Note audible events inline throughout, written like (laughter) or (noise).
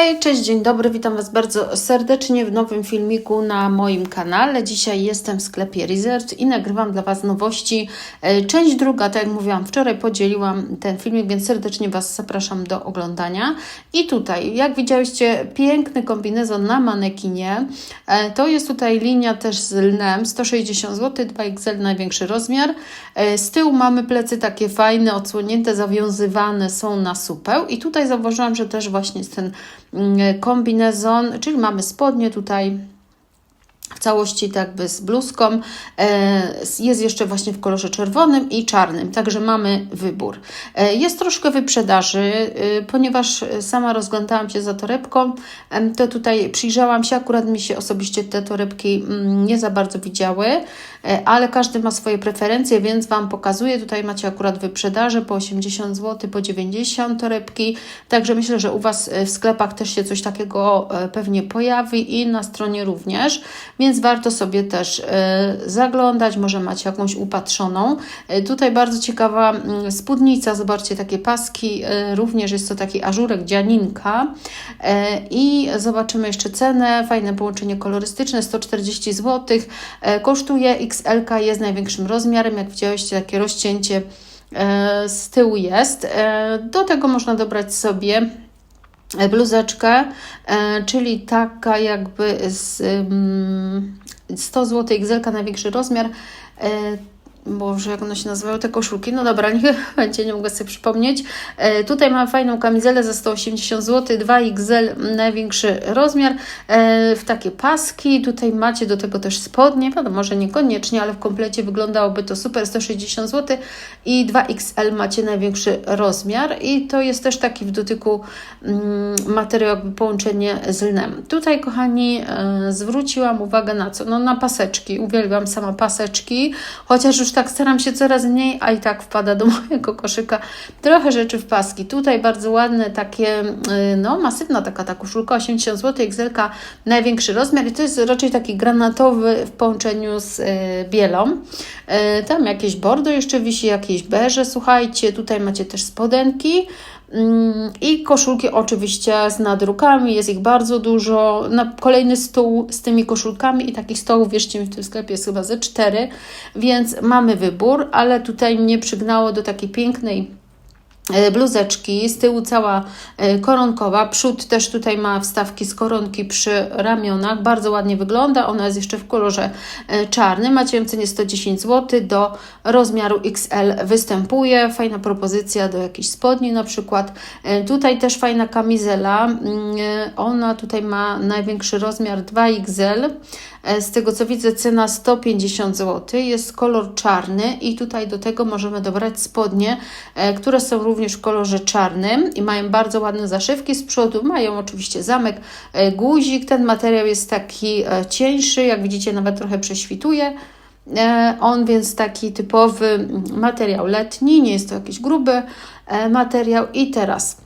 Hej, cześć, dzień dobry, witam Was bardzo serdecznie w nowym filmiku na moim kanale. Dzisiaj jestem w sklepie Research i nagrywam dla Was nowości. E, Część druga, tak jak mówiłam wczoraj, podzieliłam ten filmik, więc serdecznie Was zapraszam do oglądania. I tutaj, jak widzieliście, piękny kombinezon na manekinie. E, To jest tutaj linia też z lnem, 160 zł, 2XL największy rozmiar. E, Z tyłu mamy plecy takie fajne, odsłonięte, zawiązywane są na supeł i tutaj zauważyłam, że też właśnie jest ten kombinezon, czyli mamy spodnie tutaj całości tak jakby z bluzką. E, Jest jeszcze właśnie w kolorze czerwonym i czarnym, także mamy wybór. E, Jest troszkę wyprzedaży, e, ponieważ sama rozglądałam się za torebką, to tutaj przyjrzałam się, akurat mi się osobiście te torebki mm, nie za bardzo widziały, ale każdy ma swoje preferencje, więc Wam pokazuję. Tutaj macie akurat wyprzedaży po 80 zł, po 90 torebki, także myślę, że u Was w sklepach też się coś takiego pewnie pojawi i na stronie również, więc warto sobie też e, zaglądać, może macie jakąś upatrzoną. E, Tutaj bardzo ciekawa mm, spódnica, zobaczcie takie paski, e, również jest to taki ażurek dzianinka i zobaczymy jeszcze cenę, fajne połączenie kolorystyczne, 140 zł, kosztuje XL, jest największym rozmiarem, jak widziałyście takie rozcięcie z tyłu jest. Do tego można dobrać sobie bluzeczkę, e, czyli taka jakby z ym, 100 zł XL, największy rozmiar. Boże, jak one się nazywają, te koszulki? No dobra, (laughs) będzie, nie mogę sobie przypomnieć. E, tutaj mam fajną kamizelę za 180 zł, 2XL, największy rozmiar, e, w takie paski. Tutaj macie do tego też spodnie, wiadomo, może niekoniecznie, ale w komplecie wyglądałoby to super, 160 zł i 2XL macie największy rozmiar i to jest też taki w dotyku mm, materiał, jakby połączenie z lnem. Tutaj, kochani, e, zwróciłam uwagę na co? No na paseczki, uwielbiam sama paseczki, chociaż już tak staram się coraz mniej, a i tak wpada do (laughs) mojego koszyka trochę rzeczy w paski. Tutaj bardzo ładne takie, y, no masywna taka ta koszulka, 80 zł, XL, największy rozmiar i to jest raczej taki granatowy w połączeniu z y, bielą. Y, Tam jakieś bordo jeszcze wisi, jakieś beże, słuchajcie, tutaj macie też spodenki, I koszulki oczywiście z nadrukami, jest ich bardzo dużo. Na kolejny stół z tymi koszulkami i takich stołów, wierzcie mi, w tym sklepie jest chyba ze cztery, więc mamy wybór, ale tutaj mnie przygnało do takiej pięknej bluzeczki, z tyłu cała e, koronkowa, przód też tutaj ma wstawki z koronki przy ramionach, bardzo ładnie wygląda, ona jest jeszcze w kolorze e, czarnym, macie ją cenie 110 zł, do rozmiaru XL występuje, fajna propozycja do jakichś spodni na przykład, E, tutaj też fajna kamizela, Mm, e, ona tutaj ma największy rozmiar 2XL, E, z tego co widzę cena 150 zł, jest kolor czarny i tutaj do tego możemy dobrać spodnie, e, które są również w kolorze czarnym i mają bardzo ładne zaszywki z przodu, mają oczywiście zamek, e, guzik, ten materiał jest taki e, cieńszy, jak widzicie nawet trochę prześwituje. E, On więc taki typowy mm, materiał letni, nie jest to jakiś gruby materiał. I teraz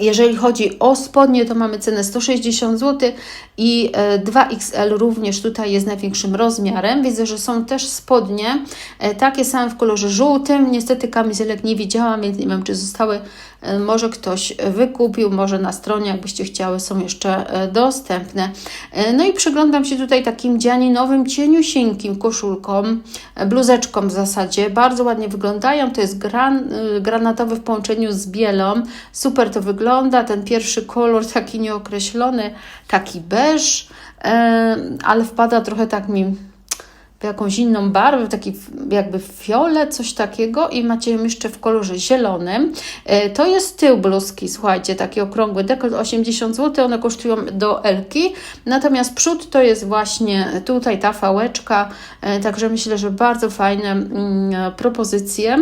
jeżeli chodzi o spodnie, to mamy cenę 160 zł i e, 2XL również tutaj jest największym rozmiarem. Widzę, że są też spodnie, e, takie same w kolorze żółtym. Niestety kamizelek nie widziałam, więc nie wiem, czy zostały, e, może ktoś wykupił, może na stronie, jakbyście chciały, są jeszcze e, dostępne. E, No i przyglądam się tutaj takim dzianinowym, cieniusieńkim koszulkom, e, bluzeczkom w zasadzie. Bardzo ładnie wyglądają. To jest gran, granatowy w połączeniu z bielą. Super to wygląda. Ten pierwszy kolor taki nieokreślony, taki beż, ale wpada trochę tak mi w jakąś inną barwę, taki jakby fiolet, coś takiego i macie ją jeszcze w kolorze zielonym. E, To jest tył bluzki, słuchajcie, taki okrągły dekolt, 80 zł, one kosztują do Elki, natomiast przód to jest właśnie tutaj ta fałeczka, e, także myślę, że bardzo fajne mm, propozycje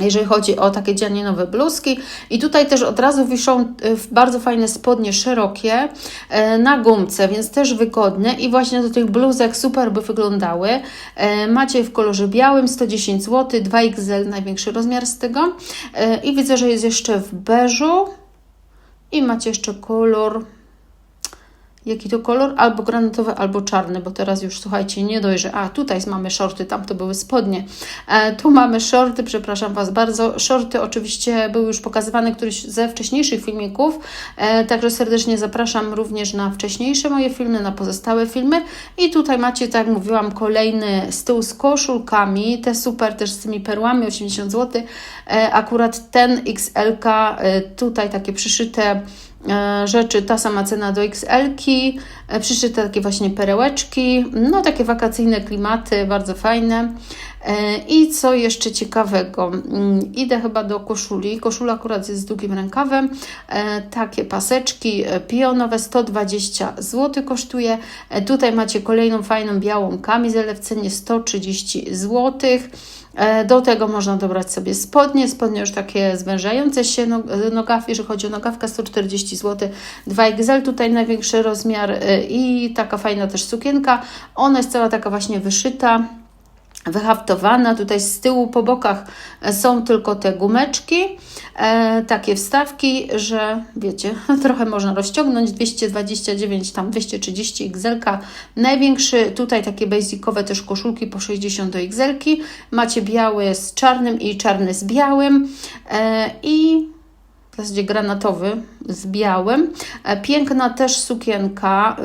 jeżeli chodzi o takie dzianinowe bluzki. I tutaj też od razu wiszą y, bardzo fajne spodnie szerokie e, na gumce, więc też wygodne i właśnie do tych bluzek super by wyglądały. E, Macie w kolorze białym 110 zł, 2XL największy rozmiar z tego E, i widzę, że jest jeszcze w beżu i macie jeszcze kolor jaki to kolor, albo granatowy, albo czarny, bo teraz już słuchajcie, nie dojrzy. A tutaj mamy shorty, tam to były spodnie. E, tu mamy shorty, przepraszam Was bardzo. Shorty oczywiście były już pokazywane któryś ze wcześniejszych filmików, e, także serdecznie zapraszam również na wcześniejsze moje filmy, na pozostałe filmy. I tutaj macie, tak jak mówiłam, kolejny styl z koszulkami, te super też z tymi perłami, 80 zł. E, akurat ten XL, e, tutaj takie przyszyte rzeczy, ta sama cena do XL-ki, e, przyszyte takie właśnie perełeczki, no takie wakacyjne klimaty, bardzo fajne. E, I co jeszcze ciekawego, mm, idę chyba do koszuli, koszula akurat jest z długim rękawem, takie paseczki pionowe, 120 zł kosztuje. Tutaj macie kolejną fajną białą kamizelę w cenie 130 złotych. E, do tego można dobrać sobie spodnie, spodnie już takie zwężające się nogaw, jeżeli chodzi o nogawkę 140 zł, 2XL tutaj największy rozmiar e, i taka fajna też sukienka, ona jest cała taka właśnie wyszyta, wyhaftowana. Tutaj z tyłu po bokach są tylko te gumeczki, e, takie wstawki, że wiecie, (laughs) trochę można rozciągnąć. 229, tam 230 XL. Największy tutaj takie basicowe też koszulki po 60 do XL. Macie biały z czarnym i czarny z białym. E, I w zasadzie granatowy z białym. E, piękna też sukienka,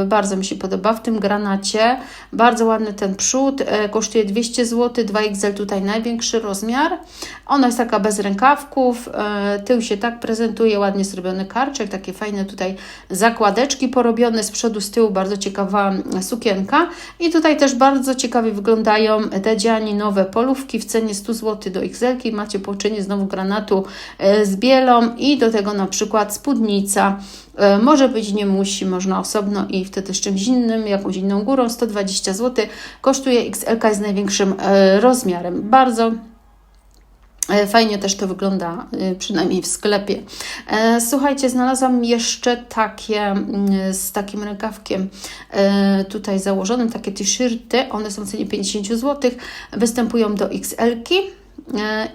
yy, bardzo mi się podoba w tym granacie. Bardzo ładny ten przód, yy, kosztuje 200 zł, 2XL tutaj największy rozmiar. Ona jest taka bez rękawków, yy, tył się tak prezentuje, ładnie zrobiony karczek, takie fajne tutaj zakładeczki porobione z przodu, z tyłu, bardzo ciekawa sukienka. I tutaj też bardzo ciekawie wyglądają te dziani nowe polówki w cenie 100 zł do XL. Macie połączenie znowu granatu z bielą i do tego na przykład spódnica. E, może być, nie musi, można osobno i wtedy z czymś innym, jakąś inną górą. 120 zł kosztuje XL z największym e, rozmiarem. Bardzo e, Fajnie też to wygląda, przynajmniej w sklepie. Słuchajcie, znalazłam jeszcze takie z takim rękawkiem tutaj założonym, takie t-shirty. One są w cenie 50 zł, występują do XL-ki.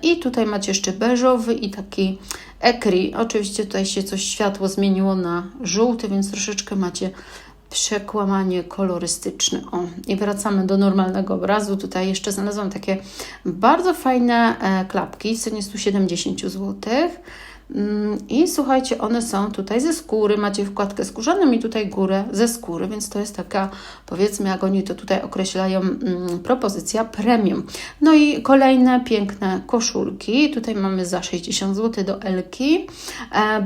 I tutaj macie jeszcze beżowy i taki Ekri. Oczywiście tutaj się coś światło zmieniło na żółty, więc troszeczkę macie przekłamanie kolorystyczne. O, i wracamy do normalnego obrazu. Tutaj jeszcze znalazłam takie bardzo fajne e, klapki w cenie 170 zł. Mm, I słuchajcie, one są tutaj ze skóry, macie wkładkę skórzaną i tutaj górę ze skóry, więc to jest taka, powiedzmy, jak oni to tutaj określają, mm, propozycja premium. No i kolejne piękne koszulki. Tutaj mamy za 60 zł do Elki.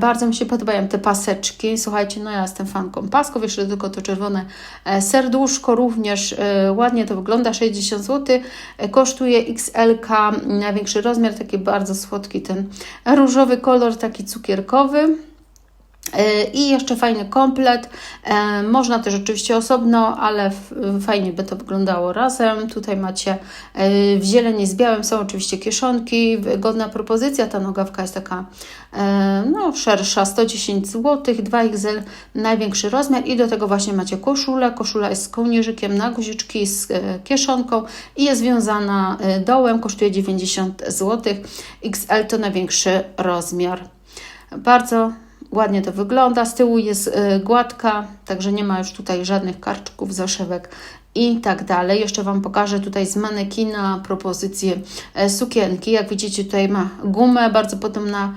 Bardzo mi się podobają te paseczki. Słuchajcie, no ja jestem fanką pasków, jeszcze tylko to czerwone e, serduszko również e, ładnie to wygląda, 60 zł. E, kosztuje XL, największy rozmiar, taki bardzo słodki ten różowy kolor taki cukierkowy. E, I jeszcze fajny komplet. E, można też oczywiście osobno, ale fajnie by to wyglądało razem. Tutaj macie e, w zieleni z białym są oczywiście kieszonki. Wygodna propozycja. Ta nogawka jest taka no, szersza, 110 zł, 2XL, największy rozmiar. I do tego właśnie macie koszulę. Koszula jest z kołnierzykiem na guziczki, z kieszonką i jest związana dołem. Kosztuje 90 zł. XL to największy rozmiar. Bardzo ładnie to wygląda. Z tyłu jest y, gładka, także nie ma już tutaj żadnych karczków, zaszewek i tak dalej. Jeszcze Wam pokażę tutaj z manekina propozycję e, sukienki. Jak widzicie, tutaj ma gumę bardzo podobna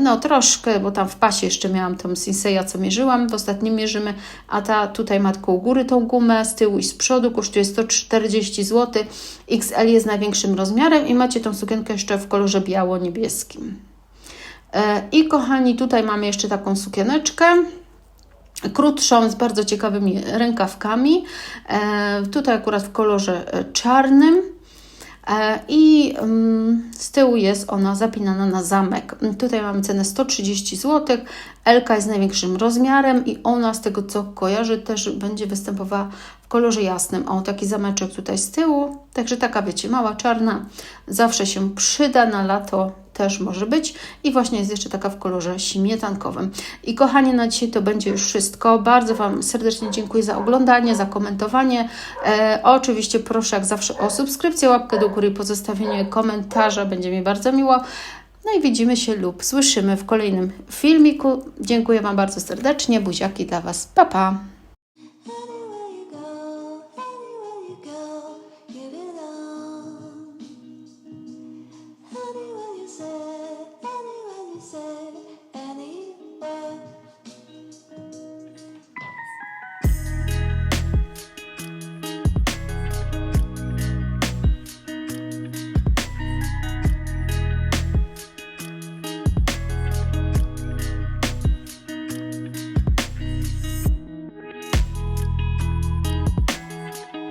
no troszkę, bo tam w pasie jeszcze miałam tą Sinseya, co mierzyłam, w ostatnim mierzymy, a ta tutaj ma u góry tą gumę, z tyłu i z przodu, kosztuje 140 zł, XL jest największym rozmiarem i macie tą sukienkę jeszcze w kolorze biało-niebieskim. E, I kochani, tutaj mamy jeszcze taką sukieneczkę krótszą z bardzo ciekawymi rękawkami. E, tutaj akurat w kolorze e, czarnym. I mm, z tyłu jest ona zapinana na zamek. Tutaj mamy cenę 130 zł. Elka jest największym rozmiarem i ona z tego co kojarzy też będzie występowała w kolorze jasnym. O, taki zameczek tutaj z tyłu. Także taka wiecie, mała czarna. Zawsze się przyda na lato też może być. I właśnie jest jeszcze taka w kolorze śmietankowym. I kochani, na dzisiaj to będzie już wszystko. Bardzo Wam serdecznie dziękuję za oglądanie, za komentowanie. E, oczywiście proszę jak zawsze o subskrypcję, łapkę do góry i pozostawienie komentarza. Będzie mi bardzo miło. No i widzimy się lub słyszymy w kolejnym filmiku. Dziękuję Wam bardzo serdecznie. Buziaki dla Was. Pa, pa!